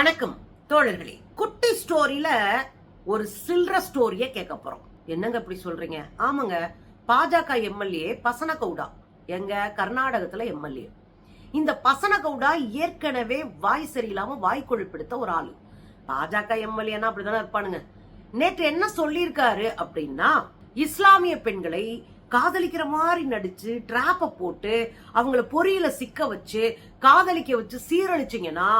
வணக்கம் தோழர்களே. குட்டி ஸ்டோரியில ஒரு சில்ற ஸ்டோரிய கேட்க போறோம். என்னங்க இப்படி சொல்றீங்க? ஆமாங்க பாஜக எம்எல்ஏ பசன கவுடா எங்க கர்நாடகத்துல எம்எல்ஏ. இந்த பசன கவுடா ஏற்கனவே வாய் சரியில்லாம வாய் கொழுப்பெடுத்த ஒரு ஆளு. பாஜக எம்எல்ஏனா அப்படிதானே இருப்பானுங்க. நேற்று என்ன சொல்லியிருக்காரு அப்படின்னா இஸ்லாமிய பெண்களை காதலிக்கிற மாதிரி நடிச்சு டிராப்ப போட்டு அவங்கள பொறியில சிக்க வச்சு காதலிக்க வச்சு சீரழிச்சிங்கன்னா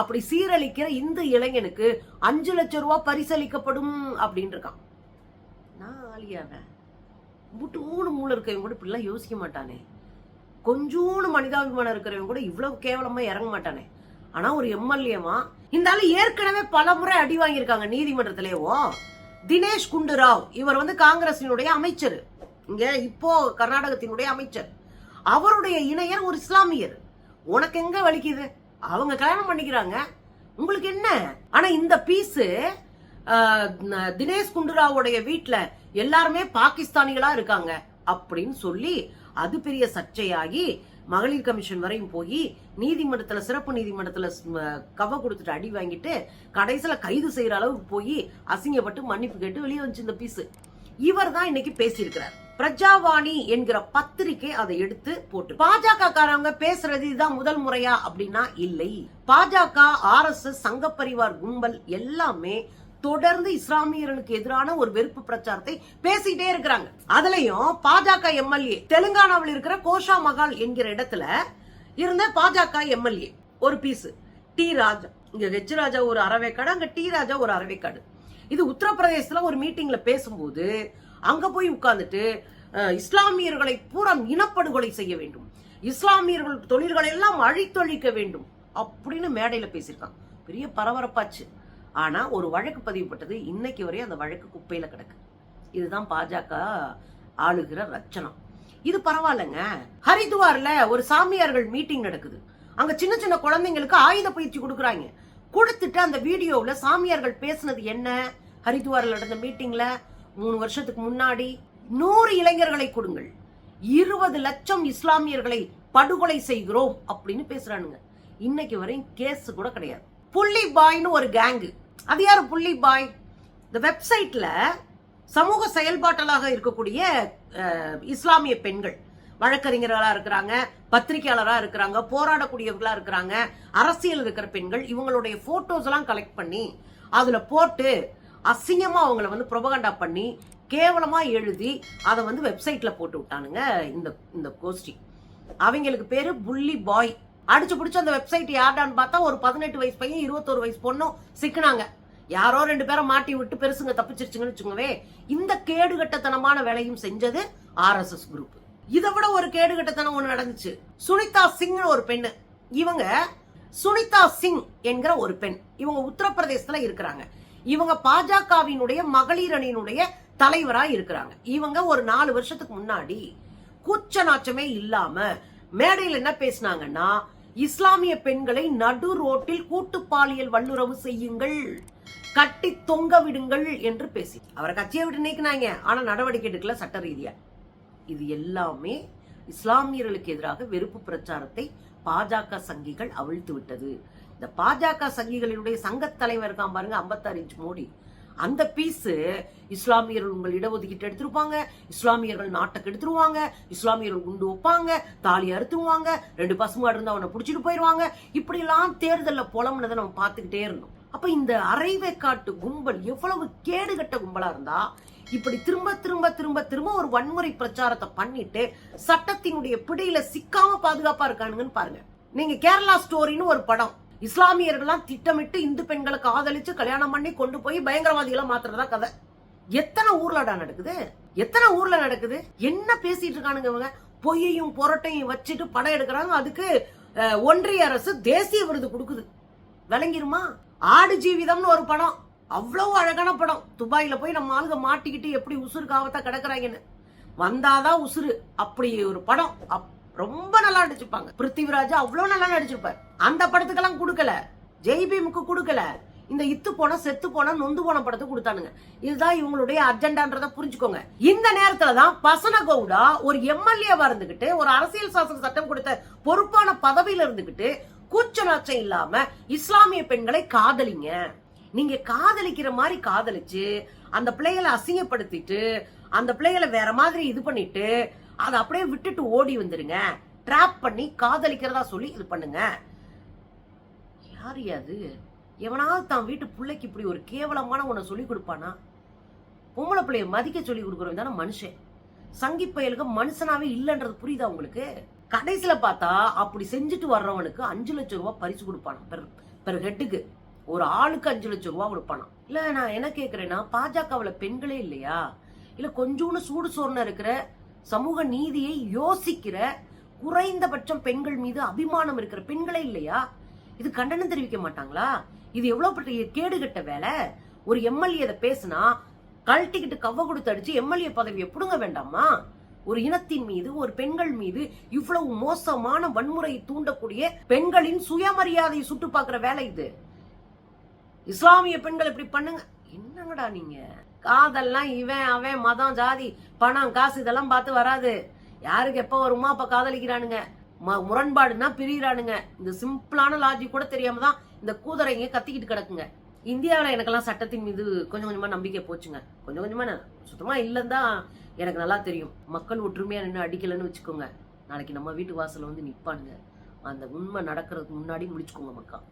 அப்படி சீரழிக்கிற இந்த இளைஞனுக்கு அஞ்சு லட்சம் ரூபா பரிசளிக்கப்படும் அப்படின்னு இருக்கான். நான் ஆலியாவேன் முட்டூணு மூளை இருக்கவங்க கூட இப்படிலாம் யோசிக்க மாட்டானே. கொஞ்சோண்டு மனிதாபிமானம் இருக்கிறவங்க கூட இவ்வளவு கேவலமா இறங்க மாட்டானே. ஆனா ஒரு எம்எல்ஏவா இந்த ஆளு ஏற்கனவே பல முறை அடி வாங்கியிருக்காங்க நீதிமன்றத்திலேயோ தினேஷ் குண்டுராவ் இவர் வந்து காங்கிரசினுடைய அமைச்சர். இங்க இப்போ கர்நாடகத்தினுடைய அமைச்சர். அவருடைய இணையர் ஒரு இஸ்லாமியர். உனக்கு எங்க வலிக்குது? அவங்க கல்யாணம் பண்ணிக்கிறாங்க. உங்களுக்கு என்ன? ஆனா இந்த பீஸு தினேஷ் குண்டுராவுடைய வீட்டுல எல்லாருமே பாகிஸ்தானிகளா இருக்காங்க அப்படின்னு சொல்லி அது பெரிய சர்ச்சையாகி மகளிர் கமிஷன் வரையும் போய் நீதிமன்றத்துல சிறப்பு நீதிமன்றத்துல கவ கொடுத்துட்டு அடி வாங்கிட்டு கடைசியில கைது செய்யற அளவுக்கு போய் அசிங்கப்பட்டு மன்னிப்பு கேட்டு வெளியே வந்துச்சு இந்த பீஸ் இவர் தான் இன்னைக்கு பேசியிருக்கிறார். பிரஜாவாணி என்கிற பத்திரிகை அதை எடுத்து போட்டு பாஜக காரவங்க பேசுறது இதுதான் முதல் முறையா அப்படின்னா இல்லை. பாஜக ஆர் எஸ் எஸ் சங்க பரிவார் கும்பல் எல்லாமே தொடர்ந்து இஸ்லாமியர்களுக்கு எதிரான ஒரு வெறுப்பு பிரச்சாரத்தை பேசிட்டே இருக்கிறாங்க. அதுலயும் பாஜக எம்எல்ஏ தெலுங்கானாவில் இருக்கிற கோஷா மகால் என்கிற இடத்துல இருந்த பாஜக எம்எல்ஏ ஒரு பீஸ். டி ராஜா இங்க வெச்சுராஜா ராஜா ஒரு அறவேக்காடு அங்க டி ராஜா ஒரு அறவேக்காடு இது உத்தரப்பிரதேசத்துல ஒரு மீட்டிங்ல பேசும்போது அங்க போய் உட்கார்ந்துட்டு இஸ்லாமியர்களை பூரா இனப்படுகொலை செய்ய வேண்டும். இஸ்லாமியர்கள் தொழில்களை எல்லாம் அழித்தொழிக்க வேண்டும். அப்படின்னு மேடையில பேசியிருக்காங்க. பெரிய பரபரப்பாச்சு. ஆனா ஒரு வழக்கு பதிவுப்பட்டது இன்னைக்கு வரையும் அந்த வழக்கு குப்பையில கிடக்கு. இதுதான் பாஜக ஆளுகிற ரச்சனம் இது பரவாயில்லைங்க. ஹரித்துவார்ல ஒரு சாமியார்கள் மீட்டிங் நடக்குது. அங்க சின்ன சின்ன குழந்தைங்களுக்கு ஆயுத பயிற்சி கொடுக்குறாங்க. கொடுத்துட்டு அந்த வீடியோவில் சாமியார்கள் பேசுனது என்ன? ஹரித்துவார்ல நடந்த மீட்டிங்ல மூணு வருஷத்துக்கு முன்னாடி நூறு இளைஞர்களை கொடுங்கள். இருபது லட்சம் இஸ்லாமியர்களை படுகொலை செய்கிறோம் அப்படின்னு பேசுறானுங்க. இன்னைக்கு வரையும் கேஸ் கூட கிடையாது. புள்ளி பாய்னு ஒரு கேங்கு அது யார் புள்ளி பாய்? இந்த வெப்சைட்ல சமூக செயல்பாட்டலாக இருக்கக்கூடிய இஸ்லாமிய பெண்கள் வழக்கறிஞர்களா இருக்கிறாங்க பத்திரிகையாளராக இருக்கிறாங்க போராடக்கூடியவர்களா இருக்கிறாங்க அரசியல் இருக்கிற பெண்கள் இவங்களுடைய போட்டோஸ் எல்லாம் கலெக்ட் பண்ணி அதுல போட்டு அசிங்கமாக அவங்கள வந்து புரபகண்டா பண்ணி கேவலமாக எழுதி அதை வந்து வெப்சைட்டில் போட்டு விட்டானுங்க இந்த இந்த கோஷ்டி. அவங்களுக்கு பேர் புள்ளி பாய். அடிச்சு பிடிச்சி அந்த வெப்சைட் யார்டான்னு பார்த்தா ஒரு பதினெட்டு வயசு பையன் இருபத்தோரு வயசு பொண்ணும் சிக்கினாங்க. யாரோ ரெண்டு பேரை மாட்டி விட்டு பெருசுங்க தப்பிச்சிருச்சுங்கன்னு வச்சுக்கோவே இந்த கேடுகட்டத்தனமான வேலையும் செஞ்சது ஆர்எஸ்எஸ் குரூப் இதை விட ஒரு கேடுகட்டத்தனம் ஒன்று நடந்துச்சு. சுனிதா சிங்னு ஒரு பெண்ணு. இவங்க சுனிதா சிங் என்கிற ஒரு பெண். இவங்க உத்தரப்பிரதேசத்துல இருக்கிறாங்க. இவங்க பாஜகவினுடைய மகளிர் அணியினுடைய தலைவரா இருக்கிறாங்க. இவங்க ஒரு நாலு வருஷத்துக்கு முன்னாடி கூச்ச நாச்சமே இல்லாம மேடையில் என்ன பேசினாங்கன்னா இஸ்லாமிய பெண்களை நடு ரோட்டில் கூட்டு பாலியல் வல்லுறவு செய்யுங்கள் கட்டி தொங்க விடுங்கள் என்று பேசி. அவரை கட்சியை விட்டு நீக்கினாங்க. ஆனா நடவடிக்கை எடுக்கல சட்ட ரீதியா. இது எல்லாமே இஸ்லாமியர்களுக்கு எதிராக வெறுப்பு பிரச்சாரத்தை பாஜக சங்கிகள் அவிழ்த்து விட்டது. இந்த பாஜக சங்கிகளினுடைய சங்கத் தலைவர் இருக்கான் பாருங்க 56 இன்ச் மோடி. அந்த பீஸ் இஸ்லாமியர்கள் உங்கள் இடஒதுக்கீட்டு எடுத்திருப்பாங்க இஸ்லாமியர்கள் நாட்டை கெடுத்துருவாங்க இஸ்லாமியர்கள் குண்டு வைப்பாங்க தாலி அறுத்துருவாங்க ரெண்டு பசுமாடு இருந்தா அவனை பிடிச்சிட்டு போயிடுவாங்க இப்படிலாம் தேர்தலில் தேர்தல்ல புலம்புனதை நம்ம பார்த்துக்கிட்டே இருந்தோம். அப்போ இந்த அரைவேக்காட்டு கும்பல் எவ்வளவு கேடுகட்ட கும்பலா இருந்தா இப்படி திரும்ப திரும்ப திரும்ப திரும்ப ஒரு வன்முறை பிரச்சாரத்தை பண்ணிட்டு சட்டத்தினுடைய பிடியில சிக்காம பாதுகாப்பா இருக்கானுங்கன்னு பாருங்க. நீங்க கேரளா ஸ்டோரின்னு ஒரு படம். இஸ்லாமியர்கள்லாம் திட்டமிட்டு இந்து பெண்களை காதலிச்சு கல்யாணம் பண்ணி கொண்டு போய் பயங்கரவாதிகளை மாத்துறதா கதை. எத்தனை ஊர்லடா நடக்குது? எத்தனை ஊர்ல நடக்குது? என்ன பேசிட்டு இருக்கானுங்க இவங்க? பொய்யையும் புரட்டையும் வச்சுட்டு படம் எடுக்கிறாங்க. அதுக்கு ஒன்றிய அரசு தேசிய விருது கொடுக்குது. விளங்கிருமா? ஆடு ஜீவிதம்னு ஒரு படம். அவ்வளவு அழகான படம். துபாயில போய் நம்ம ஆளுங்க மாட்டிக்கிட்டு எப்படி உசுறு காவத்தா கிடக்குறாங்கன்னு. வந்தாதான் உசுறு. அப்படி ஒரு படம். அப்- ரொம்ப நல்லா நடிச்சிருப்பாங்க. பிருத்திவிராஜ் அவ்வளவு நல்லா நடிச்சிருப்பார். அந்த படத்துக்கெல்லாம் கொடுக்கல. ஜெய்பீமுக்கு கொடுக்கல. இந்த இத்து போன செத்து போன நொந்து போன படத்தை கொடுத்தானுங்க. இதுதான் இவங்களுடைய அஜெண்டான்றத புரிஞ்சுக்கோங்க. இந்த நேரத்துல தான் பசன கவுடா ஒரு எம்எல்ஏவா இருந்துகிட்டு ஒரு அரசியல் சாசன சட்டம் கொடுத்த பொறுப்பான பதவியில இருந்துகிட்டு கூச்ச நாச்சம் இல்லாம இஸ்லாமிய பெண்களை காதலிங்க. நீங்க காதலிக்கிற மாதிரி காதலிச்சு அந்த பிள்ளைகளை அசிங்கப்படுத்திட்டு அந்த பிள்ளைகளை வேற மாதிரி இது பண்ணிட்டு அதை அப்படியே விட்டுட்டு ஓடி வந்துருங்க. ட்ராப் பண்ணி காதலிக்கிறதா சொல்லி இது பண்ணுங்க. யார் அது? எவனாவது தான் வீட்டு பிள்ளைக்கு இப்படி ஒரு கேவலமான உன்னை சொல்லி கொடுப்பானா? பொம்பளை பிள்ளைய மதிக்க சொல்லி கொடுக்குறவன் தானே மனுஷன். சங்கி பயலுக்கு மனுஷனாவே இல்லைன்றது புரியுதா உங்களுக்கு? கடைசியில பார்த்தா அப்படி செஞ்சுட்டு வர்றவனுக்கு அஞ்சு லட்சம் ரூபாய் பரிசு கொடுப்பானா பெர் பெர் ஹெட்டுக்கு. ஒரு ஆளுக்கு அஞ்சு லட்சம் ரூபாய் கொடுப்பானா இல்ல நான் என்ன கேக்குறேன்னா பாஜகவுல பெண்களே இல்லையா? இல்ல கொஞ்சோண்டு சூடு சோர்ன இருக்கிற சமூக நீதியை யோசிக்கிற குறைந்தபட்சம் பெண்கள் மீது அபிமானம் இருக்கிற பெண்களே இல்லையா? இது கண்டனம் தெரிவிக்க மாட்டாங்களா? இது எவ்வளவு பெரிய கேடுகட்ட வேலை? ஒரு எம்எல்ஏ பேசினா கழட்டிக்கிட்டு கவ்வ கொடுத்து அடிச்சு எம்எல்ஏ பதவியை புடுங்க வேண்டாமா? ஒரு இனத்தின் மீது ஒரு பெண்கள் மீது இவ்வளவு மோசமான வன்முறையை தூண்டக்கூடிய பெண்களின் சுயமரியாதையை சுட்டு பாக்குற வேலை இது. இஸ்லாமிய பெண்கள் இப்படி பண்ணுங்க. என்னங்கடா நீங்க? காதல்லாம் இவன் அவன் மதம் ஜாதி பணம் காசு இதெல்லாம் பார்த்து வராது. யாருக்கு எப்ப வருமோ அப்ப காதலிக்கிறானுங்க. ம- முரண்பாடுனா பிரியறானுங்க. இந்த சிம்பிளான லாஜிக் கூட தெரியாம தான் இந்த கூதரைங்க கத்திக்கிட்டு கிடக்குங்க. இந்தியாவில் எனக்கெல்லாம் சட்டத்தின் மீது கொஞ்சம் கொஞ்சமாக நம்பிக்கை போச்சுங்க. கொஞ்சம் கொஞ்சமாக நான் சுத்தமாக இல்லைன்னு தான் எனக்கு நல்லா தெரியும். மக்கள் ஒற்றுமையாக நின்று அடிக்கலைன்னு வச்சுக்கோங்க. நாளைக்கு நம்ம வீட்டு வாசலில் வந்து நிற்பானுங்க அந்த உண்மை நடக்கிறதுக்கு முன்னாடி முடிச்சுக்கோங்க மக்கா.